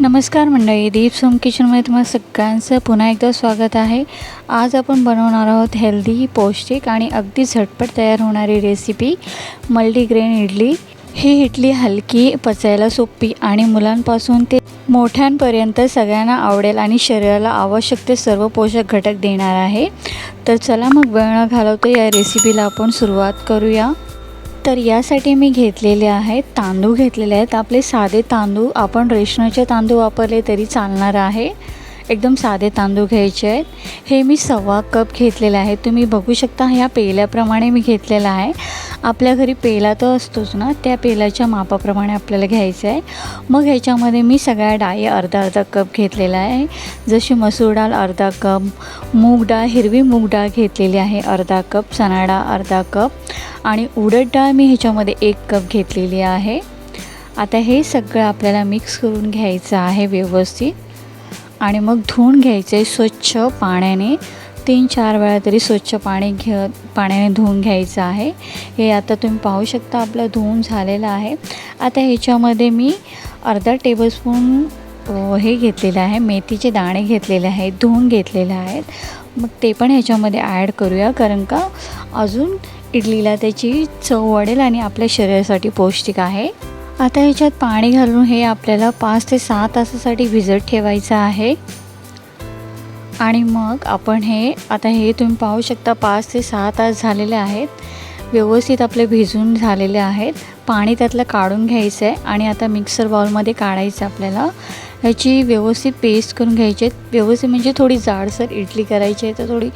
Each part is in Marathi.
नमस्कार मंडळी दीप सोम किचनमध्ये तुम्हाला सगळ्यांचं पुन्हा एकदा स्वागत आहे. आज आपण बनवणार आहोत हेल्दी पौष्टिक आणि अगदी झटपट तयार होणारी रेसिपी मल्टीग्रेन इडली. ही इडली हलकी पचायला सोपी आणि मुलांपासून ते मोठ्यांपर्यंत सगळ्यांना आवडेल आणि शरीराला आवश्यक ते सर्व पोषक घटक देणार आहे. तर चला मग वेळ न घालवतो या रेसिपीला आपण सुरुवात करूया. तर यासाठी मी घेतलेले आहेत तांदूळ घेतलेले आहेत. आपले साधे तांदूळ आपण रेशनाचे तांदूळ वापरले तरी चालणार आहे. एकदम साधे तांदूळ घ्यायचे आहेत. हे मी सव्वा कप घेतलेले आहे तुम्ही बघू शकता ह्या पेल्याप्रमाणे मी घेतलेला आहे. आपल्या घरी पेला तर असतोच ना त्या पेलाच्या मापाप्रमाणे आपल्याला घ्यायचं आहे. मग ह्याच्यामध्ये मी सगळ्या डाळी अर्धा अर्धा कप घेतलेला आहे. जशी मसूर डाळ अर्धा कप मूग डाळ हिरवी मूग डाळ घेतलेली आहे अर्धा कप चणा डाळ अर्धा कप आणि उडद डाळ मी ह्याच्यामध्ये एक कप घेतलेली आहे. आता हे सगळं आपल्याला मिक्स करून घ्यायचं आहे व्यवस्थित आणि मग धुवून घ्यायचं आहे स्वच्छ पाण्याने. तीन चार वेळा तरी स्वच्छ पाणी घे पाण्याने धुवून घ्यायचं आहे. हे आता तुम्ही पाहू शकता आपलं धुवून झालेलं आहे. आता ह्याच्यामध्ये मी अर्धा टेबलस्पून हे घेतलेलं आहे मेथीचे दाणे घेतलेले आहेत धुवून घेतलेले आहेत. मग ते पण ह्याच्यामध्ये ॲड करूया कारण का अजून इडलीला त्याची चव वाढेल आणि आपल्या शरीरासाठी पौष्टिक आहे. आता ह्याच्यात पाणी घालून हे आपल्याला पाच ते सहा तासासाठी भिजत ठेवायचं आहे. आणि मग आपण हे आता हे तुम्ही पाहू शकता पाच ते सहा तास झालेले आहेत. व्यवस्थित आपले भिजून झालेले आहेत. पाणी त्यातलं काढून घ्यायचं आहे आणि आता मिक्सर बाउलमध्ये काढायचं आपल्याला. ह्याची व्यवस्थित पेस्ट करून घ्यायची आहे. व्यवस्थित म्हणजे थोडी जाडसर इडली करायची आहे तर थोडी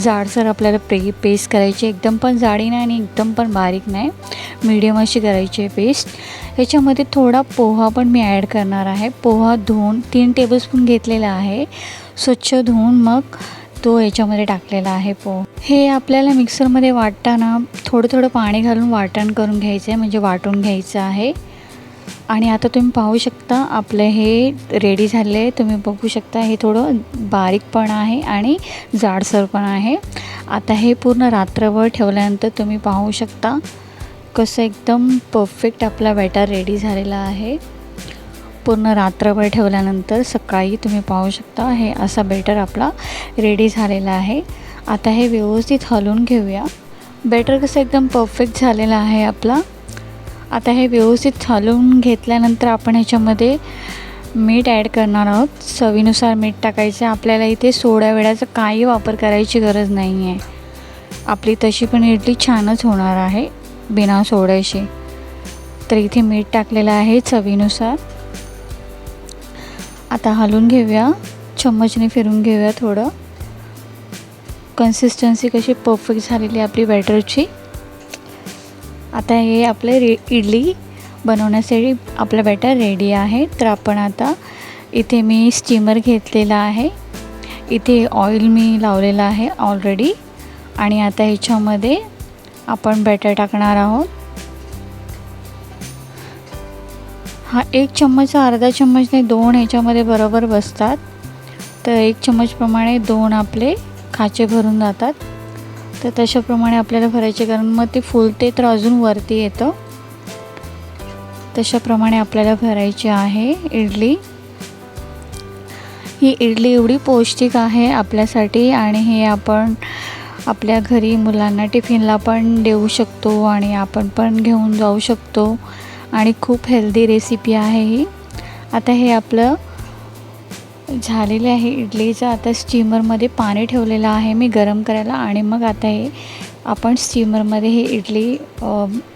जाडसर आपल्याला पे पेस्ट करायची एकदम पण जाडी नाही आणि एकदम पण बारीक नाही. मीडियम अशी करायची आहे पेस्ट ह्याच्यामध्ये थोडा पोहा पण मी ॲड करणार आहे. पोहा धुवून तीन टेबलस्पून घेतलेला आहे. स्वच्छ धुवून मग तो याच्यामध्ये टाकलेला आहे पो. हे आपल्याला मिक्सरमध्ये वाटताना थोडं थोडं पाणी घालून वाटण करून घ्यायचं आहे म्हणजे वाटून घ्यायचं आहे. आणि आता तुम्ही पाहू शकता आपलं हे रेडी झाले आहे तुम्ही बघू शकता हे थोडं बारीक पण आहे आणि जाडसर पण आहे. आता हे पूर्ण रात्रभर ठेवल्यानंतर तुम्ही पाहू शकता कसं एकदम परफेक्ट आपला बॅटर रेडी झालेला आहे. पूर्ण रात्रभर ठेवल्यानंतर सकाळी तुम्ही पाहू शकता हे असा बेटर आपला रेडी झालेला आहे. आता हे व्यवस्थित हलवून घेऊया. बेटर कसं एकदम परफेक्ट झालेला आहे आपला. आता हे व्यवस्थित हलवून घेतल्यानंतर आपण ह्याच्यामध्ये मीठ ॲड करणार आहोत. चवीनुसार मीठ टाकायचं. आपल्याला इथे सोड्या वेळाचा काही वापर करायची गरज नाही आहे आपली तशी पण इडली छानच होणार आहे बिना सोड्याशी तर इथे मीठ टाकलेलं आहे चवीनुसार. आता हलवून घेऊया. चम्मचने फिरून घेऊया थोडं. कन्सिस्टन्सी कशी परफेक्ट झालेली आपली बॅटरची. आता हे आपले रे इडली बनवण्यासाठी आपलं बॅटर रेडी आहे. तर आपण आता इथे मी स्टीमर घेतलेला आहे. इथे ऑइल मी लावलेलं आहे ऑलरेडी आणि आता ह्याच्यामध्ये आपण बॅटर टाकणार आहोत. हा एक चम्मच अर्धा चम्मच नाही दोन ह्याच्यामध्ये बरोबर बसतात. तर एक चम्मचप्रमाणे दोन आपले खाचे भरून जातात. तर तशाप्रमाणे आपल्याला भरायचे कारण मग ते फुलते तर अजून वरती येतं. तशाप्रमाणे आपल्याला भरायची आहे इडली. ही इडली एवढी पौष्टिक आहे आपल्यासाठी आणि हे आपण आपल्या घरी मुलांना टिफिनला पण देऊ शकतो आणि आपण पण घेऊन जाऊ शकतो. आणि खूप हेल्दी रेसिपी आहे ही. आता हे आपलं झालेले आहे इडलीचं. आता स्टीमरमध्ये पाणी ठेवलेलं आहे मी गरम करायला आणि मग आता हे आपण स्टीमरमध्ये हे इडली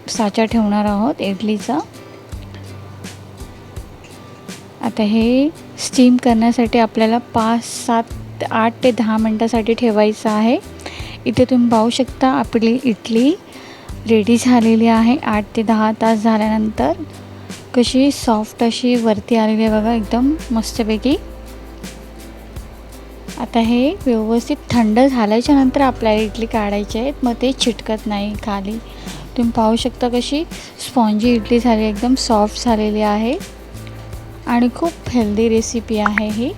साचा ठेवणार आहोत इडलीचा. आता हे स्टीम करण्यासाठी आपल्याला पाच सात आठ ते दहा मिनटासाठी ठेवायचं आहे. इथे तुम्ही पाहू शकता आपली इडली रेडी झालेली आहे. आठ ते दहा तास झाल्यानंतर कशी सॉफ्ट अशी वरती आलेली आहे बघा एकदम मस्तपैकी. आता हे व्यवस्थित थंड झाल्याच्यानंतर आपल्याला इडली काढायची आहेत. मग ते चिटकत नाही खाली. तुम्ही पाहू शकता कशी स्पॉन्जी इडली झाली एकदम सॉफ्ट झालेली आहे. आणि खूप हेल्दी रेसिपी आहे ही.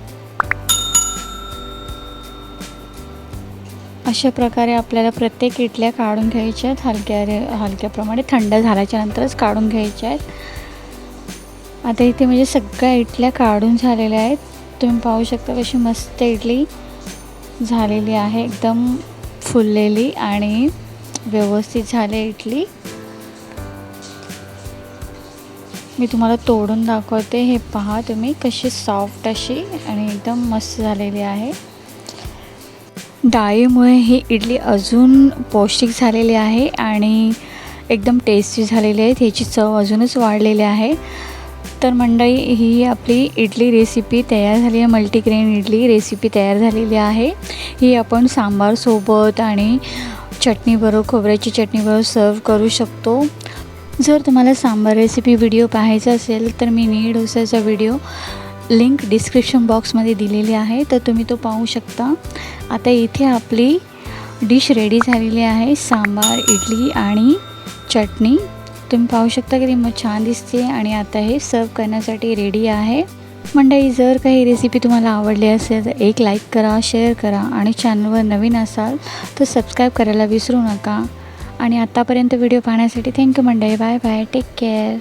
अशा प्रकारे आपल्याला प्रत्येक इडल्या काढून घ्यायच्या आहेत. हलक्या रे हलक्याप्रमाणे थंड झाल्याच्या नंतरच काढून घ्यायच्या आहेत. आता इथे म्हणजे सगळ्या इडल्या काढून झालेल्या आहेत. तुम्ही पाहू शकता कशी मस्त इडली झालेली आहे. एकदम फुललेली आणि व्यवस्थित झाले इडली. मी तुम्हाला तोडून दाखवते. हे पहा तुम्ही कशी सॉफ्ट अशी आणि एकदम मस्त झालेली आहे. डाळीमुळे ही इडली अजून पौष्टिक झालेली आहे आणि एकदम टेस्टी झालेली आहे. ह्याची चव अजूनच वाढलेली आहे. तर मंडळी ही आपली इडली रेसिपी तयार झाली आहे. मल्टीग्रेन इडली रेसिपी तयार झालेली आहे. ही आपण सांबारसोबत आणि चटणीबरोबर खोबऱ्याची चटणीबरोबर सर्व करू शकतो. जर तुम्हाला सांबार रेसिपी व्हिडिओ पाहायचा असेल तर मी नी डोसाचा व्हिडिओ लिंक डिस्क्रिप्शन बॉक्समध्ये दिलेली आहे तर तुम्ही तो पाहू शकता. आता इथे आपली डिश रेडी झालेली आहे सांबार इडली आणि चटणी. तुम्ही पाहू शकता की ती मग छान दिसते आणि आता हे सर्व करण्यासाठी रेडी आहे. मंडळी जर काही रेसिपी तुम्हाला आवडली असेल तर एक लाईक करा शेअर करा आणि चॅनलवर नवीन असाल तर सबस्क्राईब करायला विसरू नका. आणि आत्तापर्यंत व्हिडिओ पाहण्यासाठी थँक्यू मंडळी. Bye bye take care